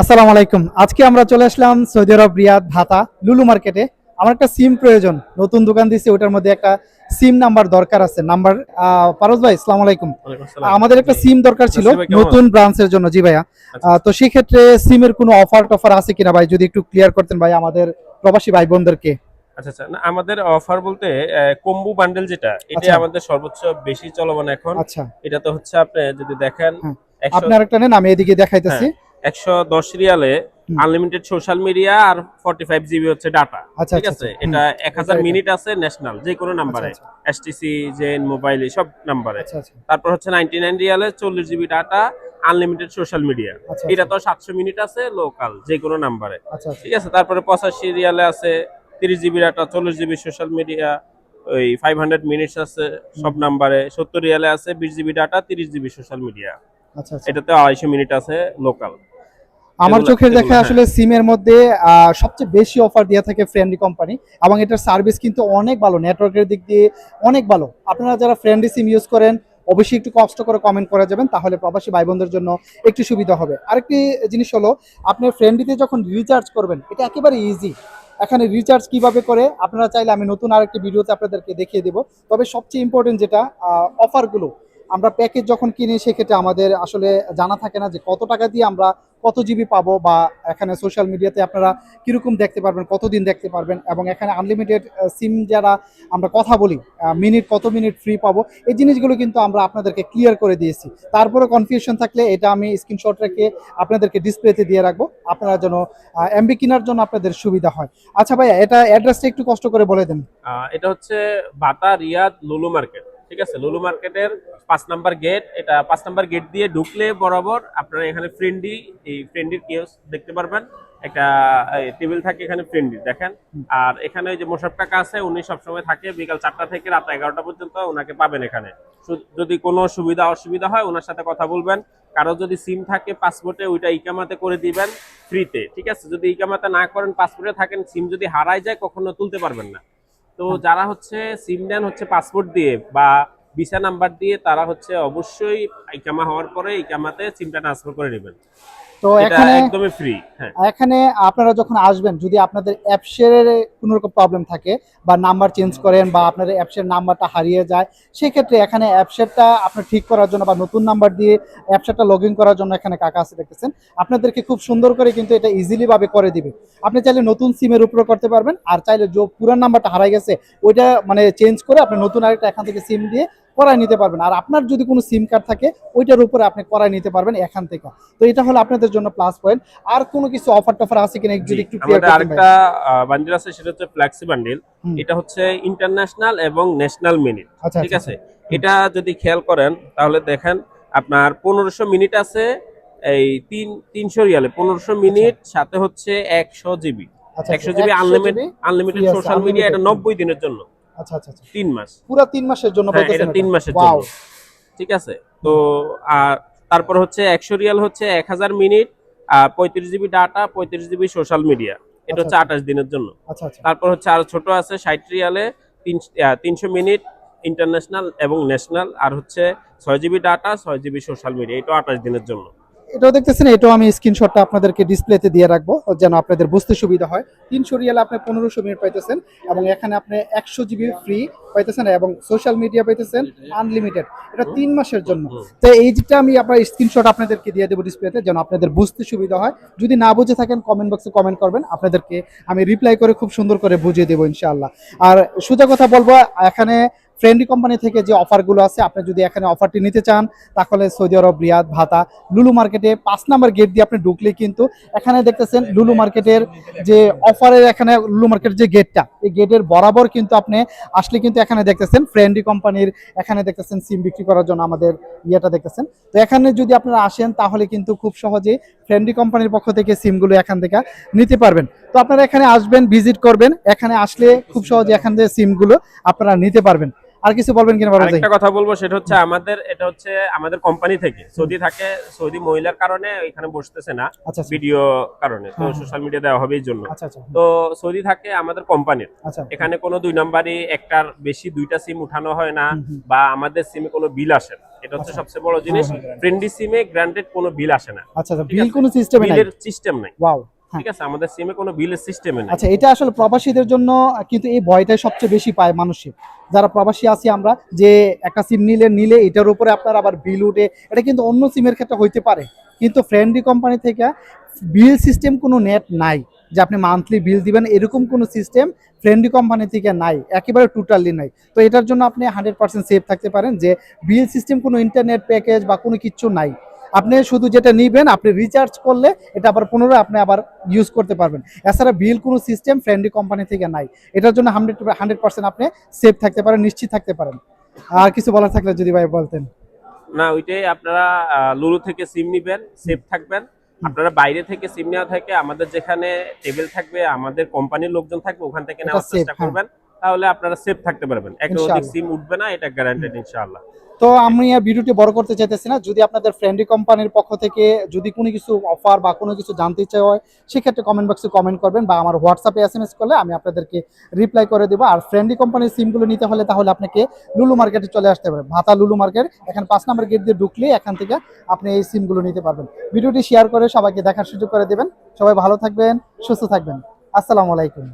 আসসালামু আলাইকুম। আজকে আমরা চলে আসলাম সৌদি আরব রিয়াদ ভাতা লুলু মার্কেটে। আমার একটা সিম প্রয়োজন। নতুন দোকান দিয়েছে ওটার মধ্যে একটা সিম নাম্বার দরকার আছে। নাম্বার পারস ভাই আসসালামু আলাইকুম। আমাদের একটা সিম দরকার ছিল নতুন ব্রাঞ্চের জন্য। জি ভাইয়া। আচ্ছা। তো সেই ক্ষেত্রে সিমের কোনো অফার টফার আছে কিনা ভাই? যদি একটু ক্লিয়ার করতেন ভাই আমাদের প্রবাসী ভাই বোনদেরকে আচ্ছা আচ্ছা। না, আমাদের অফার বলতে কম্বু বান্ডেল যেটা এটা আচ্ছা। আমাদের সর্বোচ্চ বেশি চলমান এখন। আচ্ছা। এটা তো হচ্ছে আপনি যদি দেখেন হ্যাঁ। আপনার একটা নেন আমি এদিকে দেখাইতেছি। একশো দশ রিয়ালে আনলিমিটেড সোশ্যাল মিডিয়া আর ফর্টি ফাইভ জিবি হচ্ছে ডাটা আচ্ছা ঠিক আচ্ছা, আছে? আচ্ছা, এটা এক হাজার। মিনিট আছে ন্যাশনাল যে কোনো নাম্বারে এসটিসি জেন মোবাইল সব নাম্বারে তারপর হচ্ছে নাইনটি নাইন রিয়ালে চল্লিশ GB data unlimited social media এটা তো সাতশো মিনিট আছে লোকাল যে কোনো নাম্বারে ঠিক আছে? তারপরে পঁচাশি রিয়ালে আছে তিরিশ জিবি ডাটা চল্লিশ জিবি সোশ্যাল মিডিয়া ওই ফাইভ হান্ড্রেড মিনিটস আছে সব নাম্বারে সত্তর রিয়ালে আছে বিশ জিবি ডাটা তিরিশ জিবি সোশ্যাল মিডিয়া এটাতে আড়াইশো মিনিট আছে লোকাল আমার চোখের দেখা হ্যাঁ। আসলে সিমের মধ্যে সবচেয়ে বেশি অফার দিয়ে থাকে ফ্রেন্ডলি কোম্পানি এবং এটার সার্ভিস কিন্তু অনেক ভালো নেটওয়ার্কের দিক দিয়ে অনেক ভালো। আপনারা যারা ফ্রেন্ডলি সিম ইউজ করেন অবশ্যই একটু কষ্ট করে কমেন্ট করা যাবেন তাহলে প্রবাসী ভাই বোনদের জন্য একটু সুবিধা হবে। আরেকটি জিনিস হলো আপনি ফ্রেন্ডলিতে যখন রিচার্জ করবেন এটা একেবারে ইজি এখানে রিচার্জ কীভাবে করে আপনারা চাইলে আমি নতুন আরেকটি ভিডিওতে আপনাদেরকে দেখিয়ে দেবো। তবে সবচেয়ে ইম্পর্টেন্ট যেটা অফারগুলো আমরা প্যাকেজ যখন কিনি, সেক্ষেত্রে আমাদের আসলে জানা থাকে না যে কত টাকা দিয়ে আমরা কত জিবি পাবো বা এখানে সোশ্যাল মিডিয়াতে আপনারা কীরকম দেখতে পারবেন, কতদিন দেখতে পারবেন এবং এখানে আনলিমিটেড সিম যারা আমরা কথা বলি মিনিট কত মিনিট ফ্রি পাবো, এই জিনিসগুলো কিন্তু আমরা আপনাদেরকে ক্লিয়ার করে দিয়েছি। তারপরে কনফিউশন থাকলে এটা আমি স্ক্রিনশট রেখে আপনাদেরকে ডিসপ্লেতে দিয়ে রাখব, আপনারা যেন এমবি কেনার জন্য আপনাদের সুবিধা হয়। আচ্ছা ভাইয়া, এটা অ্যাড্রেসটা একটু কষ্ট করে বলে দেন। এটা হচ্ছে বাতা রিয়াদ লুলু মার্কেট। ঠিক আছে? লুলু মার্কেটের পাঁচ নাম্বার গেট এটা পাঁচ নাম্বার গেট দিয়ে ঢুকলে বরাবর আপনারা এখানে ফ্রেন্ডি এই ফ্রেন্ডির কেস দেখতে পারবেন। একটা টেবিল থাকে এখানে ফ্রেন্ডি দেখেন? আর এখানে ওই যে মোশাফ কাকা আছে উনি সবসময় থাকে বিকাল চারটা থেকে রাত এগারোটা পর্যন্ত ওনাকে পাবেন এখানে। যদি কোনো সুবিধা অসুবিধা হয় ওনার সাথে কথা বলবেন। কারও যদি সিম থাকে পাসপোর্টে ওইটা ইকামাতে করে দিবেন ফ্রিতে ঠিক আছে? যদি ইকামাতে না করেন পাসপোর্টে থাকেন সিম যদি হারায় যায় কখনো তুলতে পারবেন না। তো যারা হচ্ছে সিম নেন হচ্ছে পাসপোর্ট দিয়ে বা ভিসা নাম্বার দিয়ে তারা হচ্ছে অবশ্যই ইকামা হওয়ার পরে ইকামাতে সিমটা ট্রান্সফার করে নেবেন। তো এখানে একদমই ফ্রি হ্যাঁ। এখানে আপনারা যখন আসবেন যদি আপনাদের অ্যাপসের কোনো রকম প্রবলেম থাকে বা নাম্বার চেঞ্জ করেন বা আপনাদের অ্যাপসের নাম্বারটা হারিয়ে যায় সেক্ষেত্রে এখানে অ্যাপসেরটা আপনার ঠিক করার জন্য বা নতুন নাম্বার দিয়ে অ্যাপসেরটা লগ ইন করার জন্য এখানে কাকা আছে দেখতেছেন। আপনাদেরকে খুব সুন্দর করে কিন্তু এটা ইজিলি ভাবে করে দিবে। আপনি চাইলে নতুন সিমের উপরে করতে পারবেন আর চাইলে যে পুরান নাম্বারটা হারাই গেছে ওইটা মানে চেঞ্জ করে আপনি নতুন আরেকটা এখান থেকে সিম দিয়ে করাই নিতে পারবেন। আর আপনার যদি কোনো সিম কার্ড থাকে ওইটার উপরে আপনি করাই নিতে পারবেন এখান থেকে। তো এটা হলো আপনাদের জন্য প্লাস পয়েন্ট আর কোনো কিছু অফার টফার আছে কিনা যদি একটু ক্লিয়ার আমাদের আরেকটা বান্ডিল আছে সেটা হচ্ছে ফ্ল্যাক্সি বান্ডিল এটা হচ্ছে ইন্টারন্যাশনাল এবং ন্যাশনাল মিনিট আচ্ছা ঠিক আচ্ছা, আছে? এটা যদি খেয়াল করেন তাহলে দেখেন আপনার পনেরোশো মিনিট আছে এই তিন তিনশো রিয়ালে। পনেরোশো মিনিট সাথে হচ্ছে একশো জিবি। আচ্ছা, একশো আচ্ছা, GB unlimited unlimited social media এটা নব্বই দিনের জন্য। আচ্ছা আচ্ছা আচ্ছা। তিন মাস। পুরো তিন মাসের জন্য হ্যাঁ এটা তিন মাসের জন্য। ঠিক আছে? তো আর তারপর হচ্ছে একশো রিয়াল হচ্ছে এক হাজার মিনিট আর পঁয়ত্রিশ জিবি ডাটা পঁয়ত্রিশ জিবি সোশ্যাল মিডিয়া। এটা আচ্ছা, হচ্ছে আঠাশ দিনের জন্য। আচ্ছা আচ্ছা। তারপর হচ্ছে আরও ছোট আছে ষাট রিয়ালে তিনশো মিনিট ইন্টারন্যাশনাল এবং ন্যাশনাল আর হচ্ছে ছয় জিবি ডাটা ছয় জিবি সোশ্যাল মিডিয়া। এটা আঠাশ দিনের জন্য। এটাও দেখতেছেন, এটাও আমি স্ক্রিনশটটা আপনাদেরকে ডিসপ্লেতে দিয়ে রাখব, যেন আপনাদের বুঝতে সুবিধা হয়। তিনশো রিয়ালে আপনি পনেরোশো মিনিট পাইতেছেন এবং এখানে আপনি একশো জিবি ফ্রি পাইতেছেন এবং সোশ্যাল মিডিয়া পাইতেছেন আনলিমিটেড এটা তিন মাসের জন্য। তো এইটা আমি আপনার স্ক্রিনশট আপনাদেরকে দিয়ে দেবো ডিসপ্লেতে যেন আপনাদের বুঝতে সুবিধা হয়। যদি না বুঝে থাকেন কমেন্ট বক্সে কমেন্ট করবেন, আপনাদেরকে আমি রিপ্লাই করে খুব সুন্দর করে বুঝিয়ে দেবো ইনশাআল্লাহ। আর সোজা কথা বলব, এখানে ফ্রেন্ডলি কোম্পানি থেকে যে অফারগুলো আছে, আপনি যদি এখানে অফারটি নিতে চান, তাহলে সৌদি আরব, রিয়াদ, ভাতা, লুলু মার্কেটে পাঁচ নাম্বার গেট দিয়ে আপনি ঢুকলে কিন্তু এখানে দেখতেছেন লুলু মার্কেটের যে অফারের এখানে লুলু মার্কেটের যে গেটটা, এই গেটের বরাবর কিন্তু আপনি আসলে কিন্তু এখানে দেখতেছেন ফ্রেন্ডলি কোম্পানির, এখানে দেখতেছেন সিম বিক্রি করার জন্য আমাদের ইয়েটা দেখতেছেন। তো এখানে যদি আপনারা আসেন, তাহলে কিন্তু খুব সহজেই ফ্রেন্ডলি কোম্পানির পক্ষ থেকে সিমগুলো এখান থেকে নিতে পারবেন। তো আপনারা এখানে আসবেন, ভিজিট করবেন, এখানে আসলে খুব সহজে এখান থেকে সিমগুলো আপনারা নিতে পারবেন। আর কিছু বলবেন কিনা যায় আরেকটা কথা বলব সেটা হচ্ছে আমাদের এটা হচ্ছে আমাদের কোম্পানি থেকে। সৌদি থাকে সৌদি মহিলার কারণে এখানে বসতেছে না আচ্ছা আচ্ছা। ভিডিও কারণে। তো হ্যাঁ। সোশ্যাল মিডিয়া দেওয়া হবে এই জন্য। আচ্ছা আচ্ছা। তো সৌদি থাকে আমাদের কোম্পানির আচ্ছা। এখানে কোনো দুই নাম্বারই একটার বেশি দুইটা সিম উঠানো হয় না। বা আমাদের সিমে কোনো বিল আসে না। এটা হচ্ছে আচ্ছা। সবচেয়ে বড় জিনিস। হ্যাঁ, হ্যাঁ। ফ্রেন্ডলি সিমে গ্রান্টেড কোনো বিল আসে না। আচ্ছা আচ্ছা। বিল কোনো সিস্টেমে নাই? বিলের সিস্টেম নাই। ওয়াও হ্যাঁ। ঠিক আছে আমাদের সিমে কোনো বিলের সিস্টেমে নাই। আচ্ছা এটা আসলে প্রবাসীদের জন্য কিন্তু এই ভয়টাই সবচেয়ে বেশি পায় মানুষের। যারা প্রবাসী আছি আমরা যে একটা সিম নিলে নিলে এটার উপরে আপনার আবার বিল উঠে এটা কিন্তু অন্য সিমের ক্ষেত্রে হইতে পারে। কিন্তু ফ্রেন্ডলি কোম্পানি থেকে বিল সিস্টেম কোনো নেট নাই যে আপনি মান্থলি বিল দিবেন এরকম কোনো সিস্টেম ফ্রেন্ডলি কোম্পানি থেকে নাই একেবারে টোটালি নাই। তো এটার জন্য আপনি হান্ড্রেড পার্সেন্ট সেফ থাকতে পারেন যে বিল সিস্টেম কোনো ইন্টারনেট প্যাকেজ বা কোনো কিছু নাই। আপনি শুধু যেটা নিবেন আপনি রিচার্জ করলে এটা আবার পুনরায় আপনি আবার ইউজ করতে পারবেন। এছাড়া বিল কোনো সিস্টেম ফ্রেন্ডলি কোম্পানি থেকে নাই। এটার জন্য হান্ড্রেড হান্ড্রেড পার্সেন্ট আপনি সেফ থাকতে পারেন নিশ্চিত থাকতে পারেন। আর কিছু বলার থাকলে যদি ভাই বলতেন। না ওইটাই আপনারা লুলু থেকে সিম নিবেন সেফ থাকবেন। আপনারা বাইরে থেকে সিম নেওয়া থেকে আমাদের যেখানে টেবিল থাকবে আমাদের কোম্পানির লোকজন থাকবে ওখান থেকে নেওয়ার চেষ্টা হ্যাঁ। করবেন। তাহলে আপনারা সেফ থাকতে পারবেন। অধিক সিম উঠবে না এটা গ্যারান্টেড ইনশাআল্লাহ। তো আমি আর ভিডিওটি বড় করতে চাইতেছি না। যদি আপনাদের ফ্রেন্ডলি কোম্পানির পক্ষ থেকে যদি কোনো কিছু অফার বা কোনো কিছু জানতে ইচ্ছা হয় সেক্ষেত্রে কমেন্ট বক্সে কমেন্ট করবেন বা আমার হোয়াটসঅ্যাপে এস এম এস করলে আমি আপনাদেরকে রিপ্লাই করে দেবো। আর ফ্রেন্ডলি কোম্পানির সিমগুলো নিতে হলে তাহলে আপনাকে লুলু মার্কেটে চলে আসতে হবে। ভাতা লুলু মার্কেট এখানে পাঁচ নাম্বার গেট দিয়ে ঢুকলে এখান থেকে আপনি এই সিমগুলো নিতে পারবেন। ভিডিওটি শেয়ার করে সবাইকে দেখার সুযোগ করে দেবেন। সবাই ভালো থাকবেন সুস্থ থাকবেন। আসসালামু আলাইকুম।